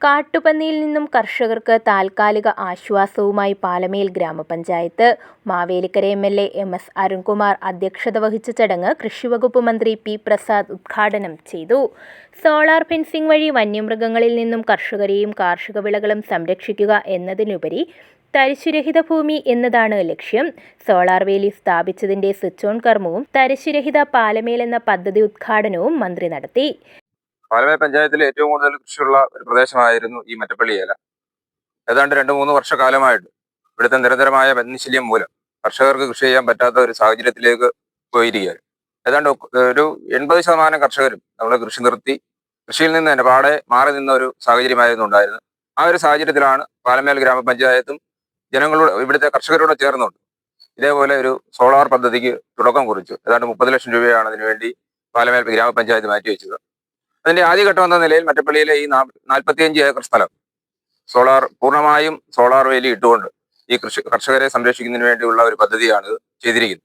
കാട്ടുപന്നിയിൽ നിന്നും കർഷകർക്ക് താൽക്കാലിക ആശ്വാസവുമായി പാലമേൽ ഗ്രാമപഞ്ചായത്ത് Mavelikkara M L A M S Arunkumar അധ്യക്ഷത വഹിച്ച ചടങ്ങ് കൃഷിവകുപ്പ് മന്ത്രി പി പ്രസാദ് ഉദ്ഘാടനം ചെയ്തു. സോളാർ ഫെൻസിംഗ് വഴി വന്യമൃഗങ്ങളിൽ നിന്നും കർഷകരെയും കാർഷിക വിളകളും സംരക്ഷിക്കുക എന്നതിനുപരി തരിശുരഹിത ഭൂമി എന്നതാണ് ലക്ഷ്യം. സോളാർ വേലി സ്ഥാപിച്ചതിന്റെ സ്വിച്ച് ഓൺ കർമ്മവും തരിശുരഹിത പാലമേൽ എന്ന പദ്ധതി ഉദ്ഘാടനവും മന്ത്രി നടത്തി. പാലമേ പഞ്ചായത്തിൽ ഏറ്റവും കൂടുതൽ കൃഷിയുള്ള ഒരു പ്രദേശമായിരുന്നു ഈ മറ്റപ്പള്ളി ഏല ഏതാണ്ട് രണ്ട് മൂന്ന് വർഷക്കാലമായിട്ട് ഇവിടുത്തെ നിരന്തരമായ വന്യശല്യം മൂലം കർഷകർക്ക് കൃഷി ചെയ്യാൻ പറ്റാത്ത ഒരു സാഹചര്യത്തിലേക്ക് പോയിരിക്കുകയാണ്. ഏതാണ്ട് ഒരു എൺപത് ശതമാനം കർഷകരും നമ്മുടെ കൃഷി നിർത്തി കൃഷിയിൽ നിന്ന് തന്നെ പാടെ മാറി നിന്ന ഒരു സാഹചര്യമായിരുന്നു ഉണ്ടായിരുന്നത്. ആ ഒരു സാഹചര്യത്തിലാണ് പാലമേൽ ഗ്രാമപഞ്ചായത്തും ജനങ്ങളോട് ഇവിടുത്തെ കർഷകരോട് ചേർന്നുകൊണ്ട് ഇതേപോലെ ഒരു സോളാർ പദ്ധതിക്ക് തുടക്കം കുറിച്ചു. ഏതാണ്ട് മുപ്പത് ലക്ഷം രൂപയാണ് അതിനുവേണ്ടി പാലമേൽ ഗ്രാമപഞ്ചായത്ത് മാറ്റിവെച്ചത്. അതിന്റെ ആദ്യഘട്ടം എന്ന നിലയിൽ മറ്റപ്പള്ളിയിലെ ഈ നാൽപ്പത്തിയഞ്ച് ഏക്കർ സ്ഥലം. സോളാർ പൂർണമായും സോളാർ വേലി ഇട്ടുകൊണ്ട് ഈ കൃഷി കർഷകരെ സംരക്ഷിക്കുന്നതിന് വേണ്ടിയുള്ള ഒരു പദ്ധതിയാണ് ചെയ്തിരിക്കുന്നത്.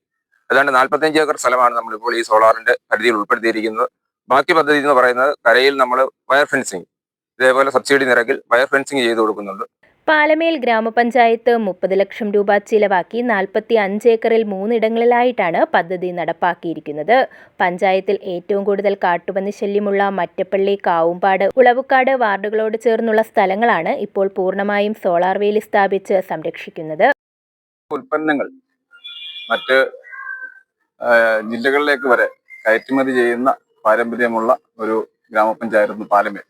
ഏതാണ്ട് നാൽപ്പത്തിയഞ്ച് ഏക്കർ സ്ഥലമാണ് നമ്മളിപ്പോൾ ഈ സോളാറിന്റെ പരിധിയിൽ ഉൾപ്പെടുത്തിയിരിക്കുന്നത്. ബാക്കി പദ്ധതി എന്ന് പറയുന്നത് കരയിൽ നമ്മൾ വയർ ഫെൻസിങ് ഇതേപോലെ സബ്സിഡി നിരക്കിൽ വയർ ഫെൻസിങ് ചെയ്ത് കൊടുക്കുന്നുണ്ട്. പാലമേൽ ഗ്രാമപഞ്ചായത്ത് മുപ്പത് ലക്ഷം രൂപ ചിലവാക്കി നാൽപ്പത്തി അഞ്ച് ഏക്കറിൽ മൂന്നിടങ്ങളിലായിട്ടാണ് പദ്ധതി നടപ്പാക്കിയിരിക്കുന്നത്. പഞ്ചായത്തിൽ ഏറ്റവും കൂടുതൽ കാട്ടുപന്നി ശല്യമുള്ള മറ്റപ്പള്ളി കാവുമ്പാട് ഉളവുക്കാട് വാർഡുകളോട് ചേർന്നുള്ള സ്ഥലങ്ങളാണ് ഇപ്പോൾ പൂർണമായും സോളാർ വേലി സ്ഥാപിച്ച് സംരക്ഷിക്കുന്നത്. ഉൽപ്പന്നങ്ങൾ മറ്റ് ജില്ലകളിലേക്ക് വരെ കയറ്റുമതി ചെയ്യുന്ന പാരമ്പര്യമുള്ള ഒരു ഗ്രാമപഞ്ചായത്ത് പാലമേൽ.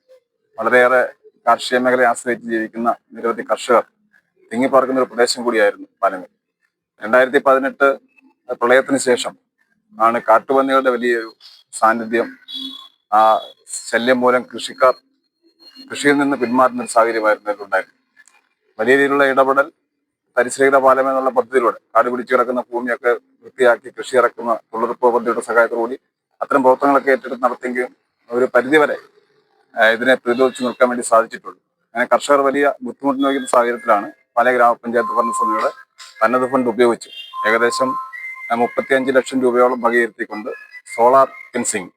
വളരെയേറെ കാർഷിക മേഖലയെ ആശ്രയിച്ച് ജീവിക്കുന്ന നിരവധി കർഷകർ തിങ്ങിപ്പാർക്കുന്ന ഒരു പ്രദേശം കൂടിയായിരുന്നു പാലമേൽ രണ്ടായിരത്തി പതിനെട്ട് പ്രളയത്തിന് ശേഷം ആണ് കാട്ടുപന്നികളുടെ വലിയൊരു സാന്നിധ്യം ആ ശല്യം മൂലം കൃഷിക്കാർ കൃഷിയിൽ നിന്ന് പിന്മാറുന്ന ഒരു സാഹചര്യമായിരുന്നു ഇതിലുണ്ടായിരുന്നത് വലിയ രീതിയിലുള്ള ഇടപെടൽ പരിശ്രീത പാലം എന്നുള്ള പദ്ധതിയിലൂടെ കാട് പിടിച്ചു കിടക്കുന്ന ഭൂമിയൊക്കെ വൃത്തിയാക്കി കൃഷി ഇറക്കുന്ന തൊഴിലുറപ്പ് പദ്ധതിയുടെ സഹായത്തോടുകൂടി അത്തരം പ്രവർത്തനങ്ങളൊക്കെ ഏറ്റെടുത്ത് നടത്തിയെങ്കിലും ഒരു പരിധിവരെ ഇതിനെ പ്രതിരോധിച്ച് നിൽക്കാൻ വേണ്ടി സാധിച്ചിട്ടുള്ളൂ. അങ്ങനെ കർഷകർ വലിയ ബുദ്ധിമുട്ട് നോക്കുന്ന സാഹചര്യത്തിലാണ് പല ഗ്രാമപഞ്ചായത്ത് ഭരണസമിതിയുടെ തന്നത് ഫണ്ട് ഉപയോഗിച്ച് ഏകദേശം മുപ്പത്തിയഞ്ച് ലക്ഷം രൂപയോളം വകയിരുത്തിക്കൊണ്ട് സോളാർ ഫെൻസിങ്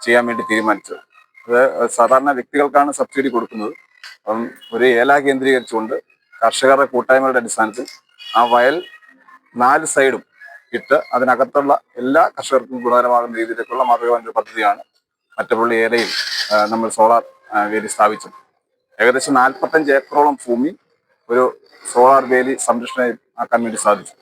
ചെയ്യാൻ വേണ്ടി തീരുമാനിച്ചത്. അത് സാധാരണ വ്യക്തികൾക്കാണ് സബ്സിഡി കൊടുക്കുന്നത്. അപ്പം ഒരു ഏല കേന്ദ്രീകരിച്ചുകൊണ്ട് കർഷകരുടെ കൂട്ടായ്മയുടെ അടിസ്ഥാനത്തിൽ ആ വയൽ നാല് സൈഡും ഇട്ട് അതിനകത്തുള്ള എല്ലാ കർഷകർക്കും ഗുണകരമാകുന്ന രീതിയിലേക്കുള്ള ഒരു പദ്ധതിയാണ് മറ്റപ്പള്ളി ഏലയിൽ നമ്മൾ സോളാർ വേലി സ്ഥാപിച്ചു. ഏകദേശം നാൽപ്പത്തഞ്ച് ഏക്കറോളം ഭൂമി ഒരു സോളാർ വേലി സംരക്ഷണം ആക്കാൻ വേണ്ടി സാധിച്ചു.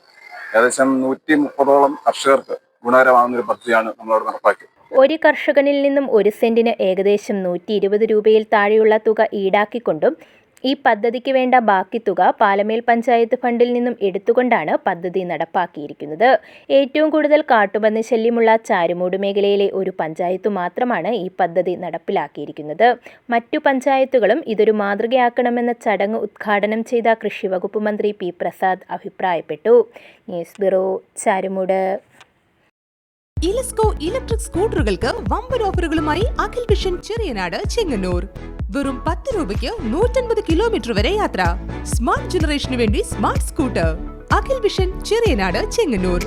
ഏകദേശം നൂറ്റി മുപ്പതോളം കർഷകർക്ക് ഗുണകരമാകുന്ന ഒരു പദ്ധതിയാണ് നമ്മളവിടെ നടപ്പാക്കിയത്. ഒരു കർഷകനിൽ നിന്നും ഒരു സെന്റിന് ഏകദേശം നൂറ്റി ഇരുപത് രൂപയിൽ താഴെയുള്ള തുക ഈടാക്കിക്കൊണ്ടും ഈ പദ്ധതിക്ക് വേണ്ട ബാക്കി തുക പാലമേൽ പഞ്ചായത്ത് ഫണ്ടിൽ നിന്നും എടുത്തുകൊണ്ടാണ് പദ്ധതി നടപ്പാക്കിയിരിക്കുന്നത്. ഏറ്റവും കൂടുതൽ കാട്ടുപന്നി ശല്യമുള്ള ചാരുമൂട് മേഖലയിലെ ഒരു പഞ്ചായത്ത് മാത്രമാണ് ഈ പദ്ധതി നടപ്പിലാക്കിയിരിക്കുന്നത്. മറ്റു പഞ്ചായത്തുകളും ഇതൊരു മാതൃകയാക്കണമെന്ന ചടങ്ങ് ഉദ്ഘാടനം ചെയ്ത കൃഷി വകുപ്പ് മന്ത്രി പി പ്രസാദ് അഭിപ്രായപ്പെട്ടു. News bureau Charummood. ഇലസ്കോ ഇലക്ട്രിക് സ്കൂട്ടറുകൾക്ക് വമ്പൻ ഓഫറുകളുമായി അഖിൽ വിഷൻ ചെറിയനാട് ചെങ്ങന്നൂർ. വെറും പത്ത് രൂപയ്ക്ക് നൂറ്റൻപത് കിലോമീറ്റർ വരെ യാത്ര. സ്മാർട്ട് ജനറേഷന് വേണ്ടി smart scooter. Akhil vision Cheriyanad Chengannur.